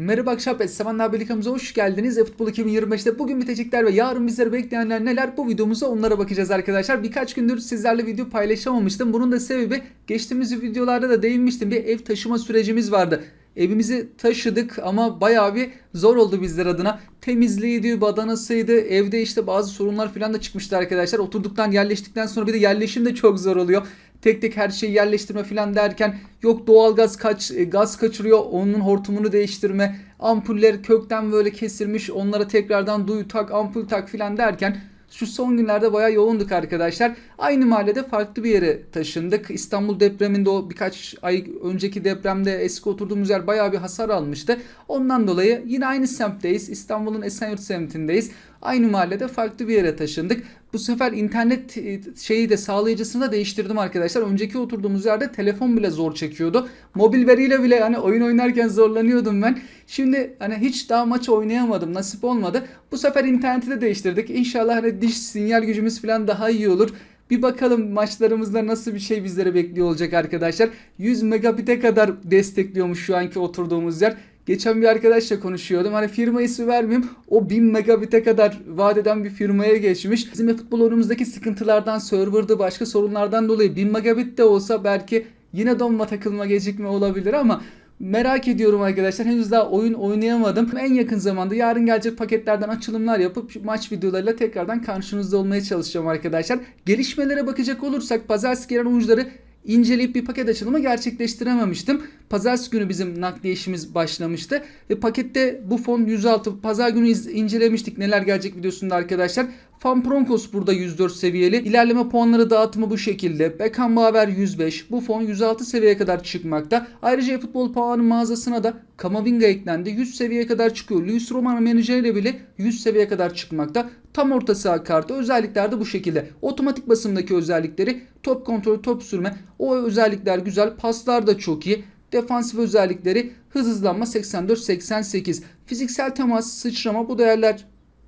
Merhaba akşam Sevenler Birlikamıza hoş geldiniz. E-Futbol 2025'te bugün bitecekler ve yarın bizleri bekleyenler neler bu videomuzda onlara bakacağız arkadaşlar. Birkaç gündür sizlerle video paylaşamamıştım. Bunun da sebebi geçtiğimiz videolarda da değinmiştim. Bir ev taşıma sürecimiz vardı. Evimizi taşıdık ama bayağı bir zor oldu bizler adına. Temizliğiydi, badanasıydı, evde işte bazı sorunlar falan da çıkmıştı arkadaşlar. Oturduktan yerleştikten sonra bir de yerleşim de çok zor oluyor. Tek tek her şeyi yerleştirme falan derken yok doğalgaz kaç e, gaz kaçırıyor onun hortumunu değiştirme ampuller kökten böyle kesilmiş onlara tekrardan duyu tak ampul tak falan derken şu son günlerde bayağı yoğunduk arkadaşlar. Aynı mahallede farklı bir yere taşındık. İstanbul depreminde o birkaç ay önceki depremde eski oturduğumuz yer bayağı bir hasar almıştı. Ondan dolayı yine aynı semtteyiz. İstanbul'un Esenyurt semtindeyiz. Aynı mahallede farklı bir yere taşındık. Bu sefer internet e, şeyi de sağlayıcısını da değiştirdim arkadaşlar. Önceki oturduğumuz yerde telefon bile zor çekiyordu. Mobil veriyle bile hani oyun oynarken zorlanıyordum ben. Şimdi hani hiç daha maç oynayamadım. Nasip olmadı. Bu sefer interneti de değiştirdik. İnşallah hani diş sinyal gücümüz falan daha iyi olur. Bir bakalım maçlarımızda nasıl bir şey bizlere bekliyor olacak arkadaşlar. 100 megabit'e kadar destekliyormuş şu anki oturduğumuz yer. Geçen bir arkadaşla konuşuyordum. Hani firma ismi vermeyeyim. O 1000 megabit'e kadar vaat eden bir firmaya geçmiş. Bizim futbol oyunumuzdaki sıkıntılardan, server'da başka sorunlardan dolayı 1000 megabit de olsa belki yine donma takılma gecikme olabilir ama Merak ediyorum arkadaşlar. Henüz daha oyun oynayamadım. En yakın zamanda yarın gelecek paketlerden açılımlar yapıp maç videolarıyla tekrardan karşınızda olmaya çalışacağım arkadaşlar. Gelişmelere bakacak olursak pazartesi gelen oyuncuları inceleyip bir paket açılımı gerçekleştirememiştim. Pazartesi günü bizim nakliye işimiz başlamıştı. Ve pakette bu fon 106. Pazar günü incelemiştik neler gelecek videosunda arkadaşlar. Fan Broncos burada 104 seviyeli. İlerleme puanları dağıtımı bu şekilde. Beckham Bauer 105. Bu fon 106 seviyeye kadar çıkmakta. Ayrıca futbol puanı mağazasına da Kamavinga eklendi. 100 seviyeye kadar çıkıyor. Luis Roman menajeriyle bile 100 seviyeye kadar çıkmakta. Tam orta saha kartı özellikler de bu şekilde. Otomatik basımdaki özellikleri top kontrolü, top sürme. O özellikler güzel. Paslar da çok iyi. Defansif özellikleri hız hızlanma 84-88. Fiziksel temas, sıçrama bu değerler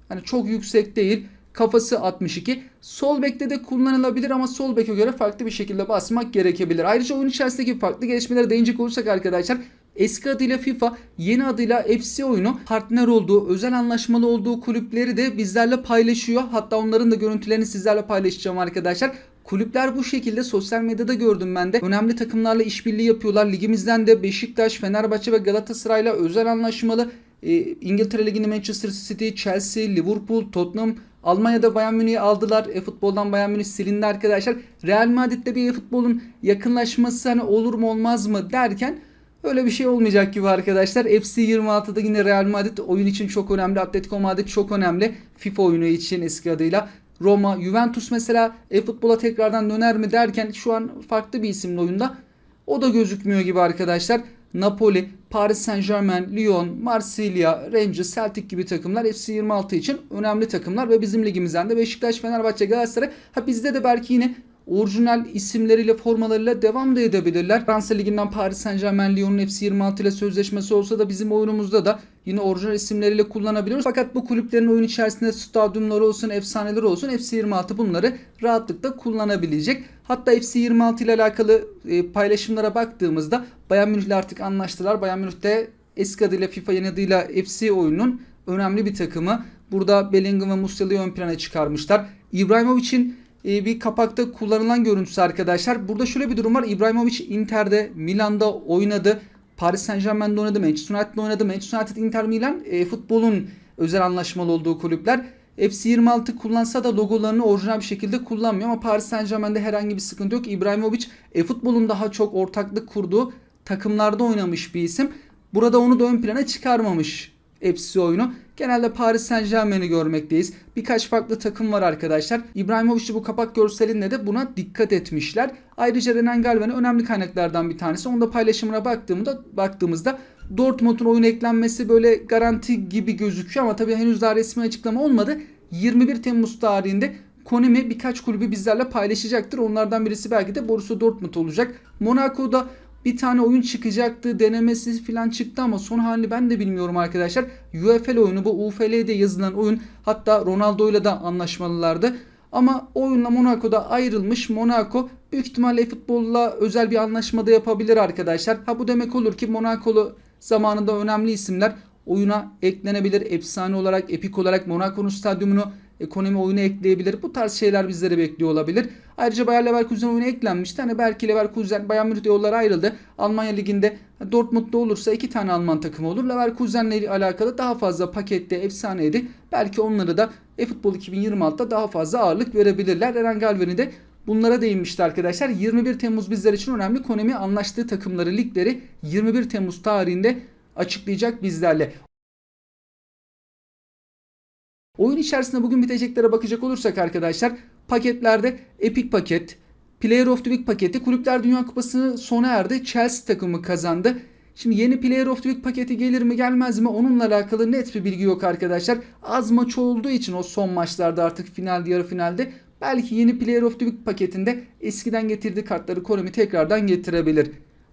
hani çok yüksek değil. Kafası 62. Sol bekte de kullanılabilir ama sol beke göre farklı bir şekilde basmak gerekebilir. Ayrıca oyun içerisindeki farklı gelişmelere değinecek olursak arkadaşlar Eski adıyla FIFA, yeni adıyla FC oyunu partner olduğu, özel anlaşmalı olduğu kulüpleri de bizlerle paylaşıyor. Hatta onların da görüntülerini sizlerle paylaşacağım arkadaşlar. Kulüpler bu şekilde sosyal medyada gördüm ben de. Önemli takımlarla işbirliği yapıyorlar. Ligimizden de Beşiktaş, Fenerbahçe ve Galatasaray'la özel anlaşmalı. E, İngiltere Ligi'nde Manchester City, Chelsea, Liverpool, Tottenham, Almanya'da Bayern Münih'i aldılar. E-futboldan Bayern Münih silindi arkadaşlar. Real Madrid'de bir e-futbolun yakınlaşması hani olur mu olmaz mı derken Öyle bir şey olmayacak gibi arkadaşlar. FC 26'da yine Real Madrid oyun için çok önemli. Atletico Madrid çok önemli. FIFA oyunu için eski adıyla. Roma, Juventus mesela e-futbola tekrardan döner mi derken şu an farklı bir isimli oyunda. O da gözükmüyor gibi arkadaşlar. Napoli, Paris Saint Germain, Lyon, Marsilya, Rangers, Celtic gibi takımlar FC 26 için önemli takımlar ve bizim ligimizden de Beşiktaş, Fenerbahçe, Galatasaray. Ha bizde de belki yine orijinal isimleriyle formalarıyla devam da edebilirler. Fransa Ligi'nden Paris Saint Germain Lyon'un FC 26 ile sözleşmesi olsa da bizim oyunumuzda da yine orijinal isimleriyle kullanabiliyoruz. Fakat bu kulüplerin oyun içerisinde stadyumları olsun, efsaneleri olsun FC 26 bunları rahatlıkla kullanabilecek. Hatta FC 26 ile alakalı e, paylaşımlara baktığımızda Bayern Münih ile artık anlaştılar. Bayern Münih de eski adıyla FIFA yeni adıyla FC oyunun önemli bir takımı. Burada Bellingham ve Musiala'yı ön plana çıkarmışlar. İbrahimovic'in e, bir kapakta kullanılan görüntüsü arkadaşlar. Burada şöyle bir durum var. İbrahimovic Inter'de, Milan'da oynadı. Paris Saint Germain'de oynadı. Manchester United'da oynadı. Manchester United, Inter Milan e, futbolun özel anlaşmalı olduğu kulüpler. FC 26 kullansa da logolarını orijinal bir şekilde kullanmıyor ama Paris Saint Germain'de herhangi bir sıkıntı yok. İbrahimovic e, futbolun daha çok ortaklık kurduğu takımlarda oynamış bir isim. Burada onu da ön plana çıkarmamış FC oyunu. Genelde Paris Saint Germain'i görmekteyiz. Birkaç farklı takım var arkadaşlar. İbrahimovic bu kapak görselinde de buna dikkat etmişler. Ayrıca Renan Galven'e önemli kaynaklardan bir tanesi. Onu da paylaşımına baktığımda baktığımızda Dortmund'un oyun eklenmesi böyle garanti gibi gözüküyor ama tabii henüz daha resmi açıklama olmadı. 21 Temmuz tarihinde Konami birkaç kulübü bizlerle paylaşacaktır. Onlardan birisi belki de Borussia Dortmund olacak. Monaco'da bir tane oyun çıkacaktı denemesi falan çıktı ama son halini ben de bilmiyorum arkadaşlar. UFL oyunu bu UFL'de yazılan oyun hatta Ronaldo ile de anlaşmalılardı. Ama oyunla Monaco'da ayrılmış. Monaco büyük ihtimalle futbolla özel bir anlaşmada yapabilir arkadaşlar. Ha bu demek olur ki Monaco'lu Zamanında önemli isimler oyuna eklenebilir. Efsane olarak, epik olarak Monaco'nun stadyumunu ekonomi oyunu ekleyebilir. Bu tarz şeyler bizleri bekliyor olabilir. Ayrıca Bayer Leverkusen oyuna eklenmişti. Hani belki Leverkusen Bayern Münih yolları ayrıldı. Almanya Ligi'nde Dortmund'da olursa iki tane Alman takımı olur. Leverkusen'le alakalı daha fazla pakette efsaneydi. Belki onları da eFootball 2026'da daha fazla ağırlık verebilirler. Eren Galveri de bunlara değinmişti arkadaşlar. 21 Temmuz bizler için önemli. Konemi anlaştığı takımları, ligleri 21 Temmuz tarihinde açıklayacak bizlerle. Oyun içerisinde bugün biteceklere bakacak olursak arkadaşlar paketlerde Epic paket, Player of the Week paketi Kulüpler Dünya Kupası'nı sona erdi. Chelsea takımı kazandı. Şimdi yeni Player of the Week paketi gelir mi gelmez mi onunla alakalı net bir bilgi yok arkadaşlar. Az maç olduğu için o son maçlarda artık finalde yarı finalde belki yeni Player of the Week paketinde eskiden getirdiği kartları Konami tekrardan getirebilir.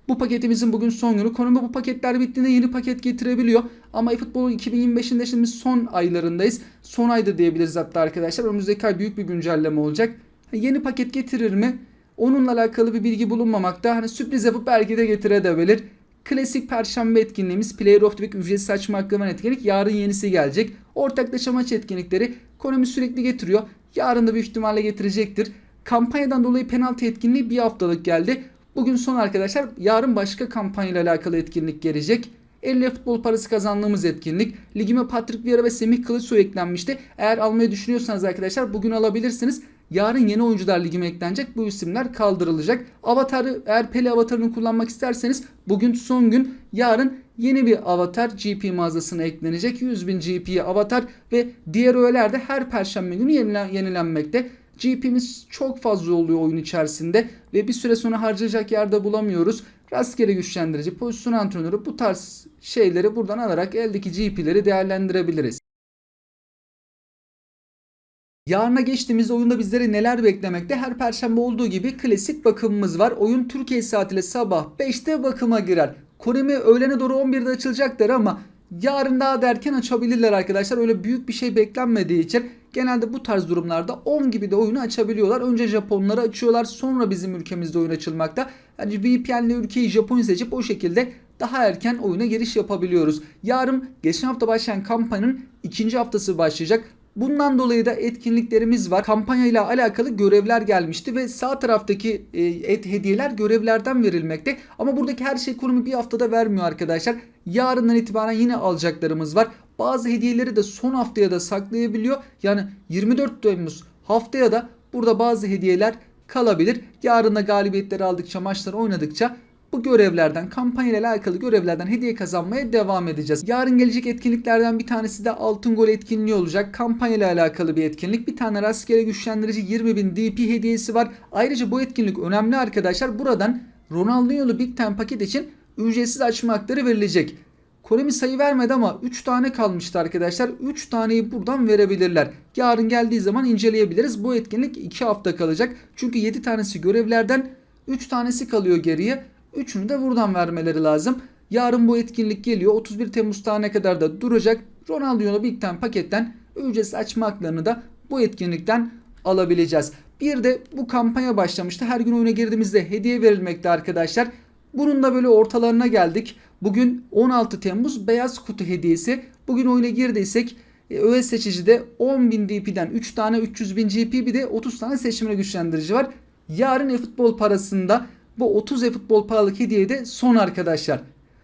Bu paketimizin bugün son günü. Konumi bu paketler bittiğinde yeni paket getirebiliyor. Ama eFootball 2025'in de şimdi son aylarındayız. Son ayda diyebiliriz hatta arkadaşlar. Önümüzdeki ay büyük bir güncelleme olacak. Yeni paket getirir mi? Onunla alakalı bir bilgi bulunmamakta. Hani sürpriz yapıp belki de getirebilir. Klasik perşembe etkinliğimiz Player of the Week ücretsiz açma hakkı etkinlik. Yarın yenisi gelecek. Ortaklaşa maç etkinlikleri Konami sürekli getiriyor. Yarın da büyük ihtimalle getirecektir. Kampanyadan dolayı penaltı etkinliği bir haftalık geldi. Bugün son arkadaşlar. Yarın başka kampanyayla alakalı etkinlik gelecek. 50 futbol parası kazandığımız etkinlik. Ligime Patrick Vieira ve Semih Kılıçsoy eklenmişti. Eğer almayı düşünüyorsanız arkadaşlar bugün alabilirsiniz. Yarın yeni oyuncular ligime eklenecek. Bu isimler kaldırılacak. Avatarı eğer Pele avatarını kullanmak isterseniz bugün son gün. Yarın yeni bir avatar GP mağazasına eklenecek. 100.000 GP avatar ve diğer öğeler de her perşembe günü yenilen, yenilenmekte. GP'miz çok fazla oluyor oyun içerisinde ve bir süre sonra harcayacak yerde bulamıyoruz. Rastgele güçlendirici, pozisyon antrenörü bu tarz şeyleri buradan alarak eldeki GP'leri değerlendirebiliriz. Yarına geçtiğimiz oyunda bizleri neler beklemekte? Her perşembe olduğu gibi klasik bakımımız var. Oyun Türkiye saatiyle sabah 5'te bakıma girer. Konemi öğlene doğru 11'de açılacaklar ama yarın daha derken açabilirler arkadaşlar. Öyle büyük bir şey beklenmediği için genelde bu tarz durumlarda 10 gibi de oyunu açabiliyorlar. Önce Japonları açıyorlar sonra bizim ülkemizde oyun açılmakta. Yani VPN'le ülkeyi Japonya seçip o şekilde daha erken oyuna giriş yapabiliyoruz. Yarın geçen hafta başlayan kampanyanın ikinci haftası başlayacak. Bundan dolayı da etkinliklerimiz var. Kampanya ile alakalı görevler gelmişti ve sağ taraftaki e, et hediyeler görevlerden verilmekte. Ama buradaki her şey kurumu bir haftada vermiyor arkadaşlar. Yarından itibaren yine alacaklarımız var. Bazı hediyeleri de son haftaya da saklayabiliyor. Yani 24 Temmuz haftaya da burada bazı hediyeler kalabilir. Yarın da galibiyetleri aldıkça maçları oynadıkça bu görevlerden, kampanya ile alakalı görevlerden hediye kazanmaya devam edeceğiz. Yarın gelecek etkinliklerden bir tanesi de altın gol etkinliği olacak. Kampanya ile alakalı bir etkinlik. Bir tane rastgele güçlendirici 20.000 DP hediyesi var. Ayrıca bu etkinlik önemli arkadaşlar. Buradan Ronaldinho'lu Big Time paket için ücretsiz açma hakları verilecek. Konami sayı vermedi ama 3 tane kalmıştı arkadaşlar. 3 taneyi buradan verebilirler. Yarın geldiği zaman inceleyebiliriz. Bu etkinlik 2 hafta kalacak. Çünkü 7 tanesi görevlerden 3 tanesi kalıyor geriye. Üçünü de buradan vermeleri lazım. Yarın bu etkinlik geliyor. 31 Temmuz tarihine kadar da duracak. Ronaldinho'lu Big Time paketten ücretsiz açma haklarını da bu etkinlikten alabileceğiz. Bir de bu kampanya başlamıştı. Her gün oyuna girdiğimizde hediye verilmekte arkadaşlar. Bunun da böyle ortalarına geldik. Bugün 16 Temmuz beyaz kutu hediyesi. Bugün oyuna girdiysek e, öğe seçicide 10.000 DP'den 3 tane 300.000 GP bir de 30 tane seçimine güçlendirici var. Yarın e-futbol parasında bu 30 e-futbol paralık hediye de son arkadaşlar.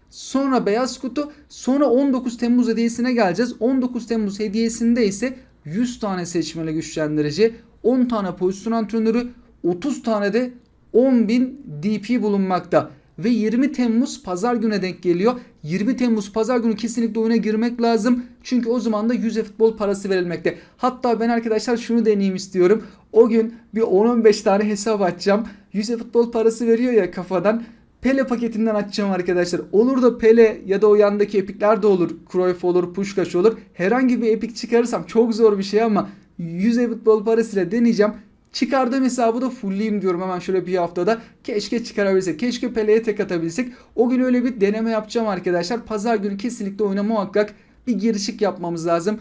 Sonra beyaz kutu sonra 19 Temmuz hediyesine geleceğiz. 19 Temmuz hediyesinde ise 100 tane seçmeli güçlendirici, 10 tane pozisyon antrenörü, 30 tane de 10.000 DP bulunmakta. Ve 20 Temmuz pazar güne denk geliyor. 20 Temmuz pazar günü kesinlikle oyuna girmek lazım. Çünkü o zaman da 100 futbol parası verilmekte. Hatta ben arkadaşlar şunu deneyeyim istiyorum. O gün bir 10-15 tane hesap açacağım. 100 futbol parası veriyor ya kafadan. Pele paketinden açacağım arkadaşlar. Olur da Pele ya da o yandaki epikler de olur. Cruyff olur, Puskás olur. Herhangi bir epik çıkarırsam çok zor bir şey ama 100 futbol parasıyla deneyeceğim. Çıkardığım hesabı da fullleyeyim diyorum hemen şöyle bir haftada. Keşke çıkarabilsek. Keşke Pele'ye tek atabilsek. O gün öyle bir deneme yapacağım arkadaşlar. Pazar günü kesinlikle oyuna muhakkak bir girişik yapmamız lazım.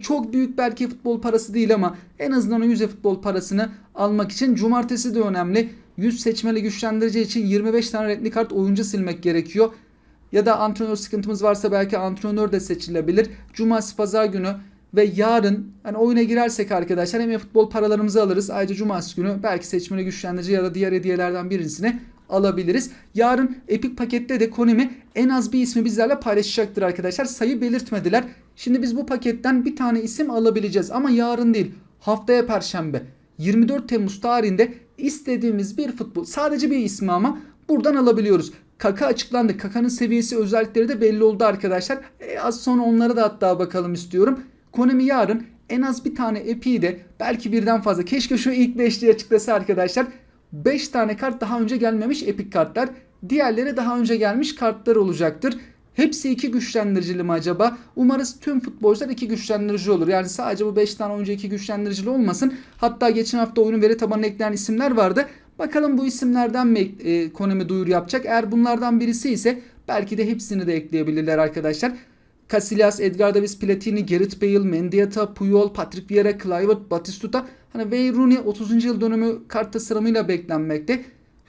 Çok büyük belki futbol parası değil ama en azından o 100 futbol parasını almak için cumartesi de önemli. 100 seçmeli güçlendirici için 25 tane renkli kart oyuncu silmek gerekiyor. Ya da antrenör sıkıntımız varsa belki antrenör de seçilebilir. Cumartesi pazar günü ve yarın hani oyuna girersek arkadaşlar hem futbol paralarımızı alırız. Ayrıca cumartesi günü belki seçmeli güçlendirici ya da diğer hediyelerden birisini alabiliriz. Yarın Epic pakette de Konami en az bir ismi bizlerle paylaşacaktır arkadaşlar. Sayı belirtmediler. Şimdi biz bu paketten bir tane isim alabileceğiz ama yarın değil. Haftaya perşembe 24 Temmuz tarihinde istediğimiz bir futbol sadece bir ismi ama buradan alabiliyoruz. Kaka açıklandı. Kaka'nın seviyesi özellikleri de belli oldu arkadaşlar. E, az sonra onlara da hatta bakalım istiyorum. Konami yarın en az bir tane epi'yi de belki birden fazla. Keşke şu ilk beşliği açıklasa arkadaşlar. 5 tane kart daha önce gelmemiş epik kartlar. Diğerleri daha önce gelmiş kartlar olacaktır. Hepsi iki güçlendiricili mi acaba? Umarız tüm futbolcular iki güçlendirici olur. Yani sadece bu 5 tane oyuncu iki güçlendiricili olmasın. Hatta geçen hafta oyunun veri tabanına eklenen isimler vardı. Bakalım bu isimlerden mi e, Konami duyuru yapacak? Eğer bunlardan birisi ise belki de hepsini de ekleyebilirler arkadaşlar. Casillas, Edgar Davis, Platini, Gareth Bale, Mendieta, Puyol, Patrick Vieira, Kluivert, Batistuta, hani Wayne Rooney 30. yıl dönümü kart tasarımıyla beklenmekte.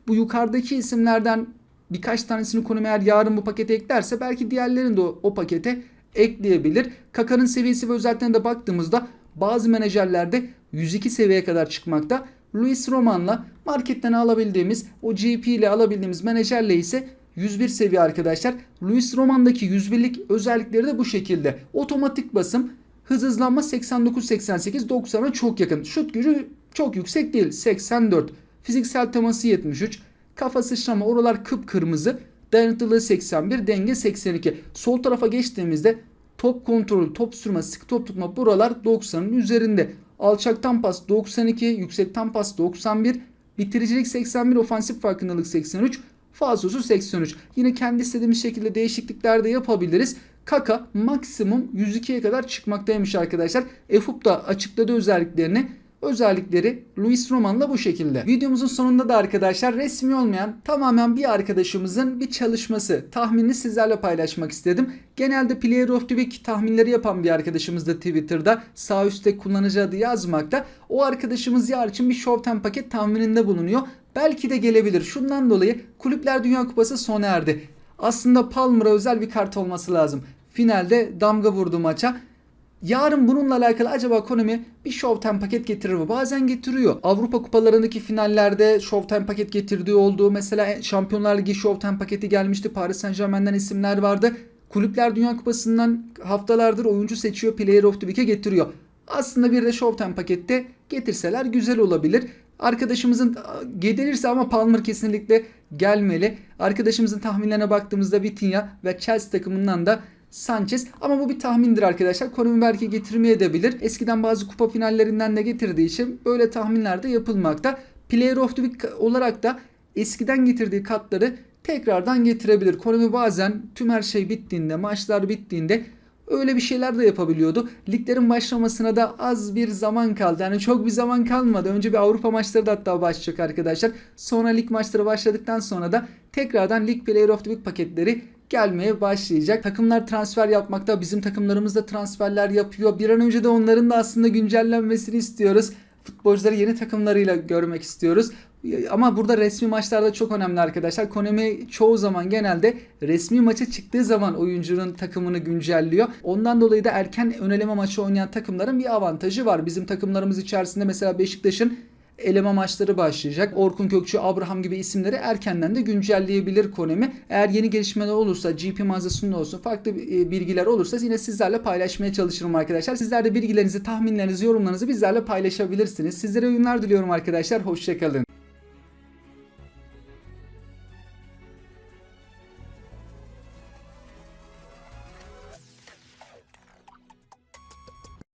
Bu yukarıdaki isimlerden birkaç tanesini Konami eğer yarın bu pakete eklerse belki diğerlerini de o, o pakete ekleyebilir. Kaka'nın seviyesi ve özelliklerine de baktığımızda bazı menajerlerde 102 seviyeye kadar çıkmakta. Luis Roman'la marketten alabildiğimiz o GP ile alabildiğimiz menajerle ise 101 seviye arkadaşlar. Luis Roman'daki 101'lik özellikleri de bu şekilde. Otomatik basım, hız hızlanma 89-88 90'a çok yakın. Şut gücü çok yüksek değil 84. Fiziksel teması 73. Kafa sıçrama oralar kıpkırmızı. Dayanıklılığı 81, denge 82. Sol tarafa geçtiğimizde top kontrolü, top sürme, sık top tutma buralar 90'ın üzerinde. Alçaktan pas 92, yüksekten pas 91, bitiricilik 81, ofansif farkındalık 83, Falsosu 83. Yine kendi istediğimiz şekilde değişiklikler de yapabiliriz. Kaka maksimum 102'ye kadar çıkmaktaymış arkadaşlar. EFUP da açıkladı özelliklerini. Özellikleri Luis Roman'la bu şekilde. Videomuzun sonunda da arkadaşlar resmi olmayan tamamen bir arkadaşımızın bir çalışması tahminini sizlerle paylaşmak istedim. Genelde Player of the Week tahminleri yapan bir arkadaşımız da Twitter'da sağ üstte kullanıcı adı yazmakta. O arkadaşımız yar için bir Showtime paket tahmininde bulunuyor. Belki de gelebilir. Şundan dolayı Kulüpler Dünya Kupası sona erdi. Aslında Palmer'a özel bir kart olması lazım. Finalde damga vurdu maça. Yarın bununla alakalı acaba Konami bir Showtime paket getirir mi? Bazen getiriyor. Avrupa kupalarındaki finallerde Showtime paket getirdiği oldu. Mesela Şampiyonlar Ligi Showtime paketi gelmişti. Paris Saint Germain'den isimler vardı. Kulüpler Dünya Kupası'ndan haftalardır oyuncu seçiyor. Player of the Week'e getiriyor. Aslında bir de Showtime pakette getirseler güzel olabilir. Arkadaşımızın gelirse ama Palmer kesinlikle gelmeli. Arkadaşımızın tahminlerine baktığımızda Vitinha ve Chelsea takımından da Sanchez ama bu bir tahmindir arkadaşlar. Konumi belki getirmeye edebilir. Eskiden bazı kupa finallerinden de getirdiği için böyle tahminler de yapılmakta. Player of the Week olarak da eskiden getirdiği katları tekrardan getirebilir. Konumi bazen tüm her şey bittiğinde, maçlar bittiğinde öyle bir şeyler de yapabiliyordu. Liglerin başlamasına da az bir zaman kaldı. Yani çok bir zaman kalmadı. Önce bir Avrupa maçları da hatta başlayacak arkadaşlar. Sonra lig maçları başladıktan sonra da tekrardan Lig Player of the Week paketleri gelmeye başlayacak. Takımlar transfer yapmakta. Bizim takımlarımız da transferler yapıyor. Bir an önce de onların da aslında güncellenmesini istiyoruz. Futbolcuları yeni takımlarıyla görmek istiyoruz. Ama burada resmi maçlarda çok önemli arkadaşlar. Konami çoğu zaman genelde resmi maça çıktığı zaman oyuncunun takımını güncelliyor. Ondan dolayı da erken öneleme maçı oynayan takımların bir avantajı var. Bizim takımlarımız içerisinde mesela Beşiktaş'ın eleme maçları başlayacak. Orkun Kökçü, Abraham gibi isimleri erkenden de güncelleyebilir Konami. Eğer yeni gelişmeler olursa, GP mağazasında olsun, farklı bilgiler olursa yine sizlerle paylaşmaya çalışırım arkadaşlar. Sizler de bilgilerinizi, tahminlerinizi, yorumlarınızı bizlerle paylaşabilirsiniz. Sizlere oyunlar diliyorum arkadaşlar. Hoşçakalın.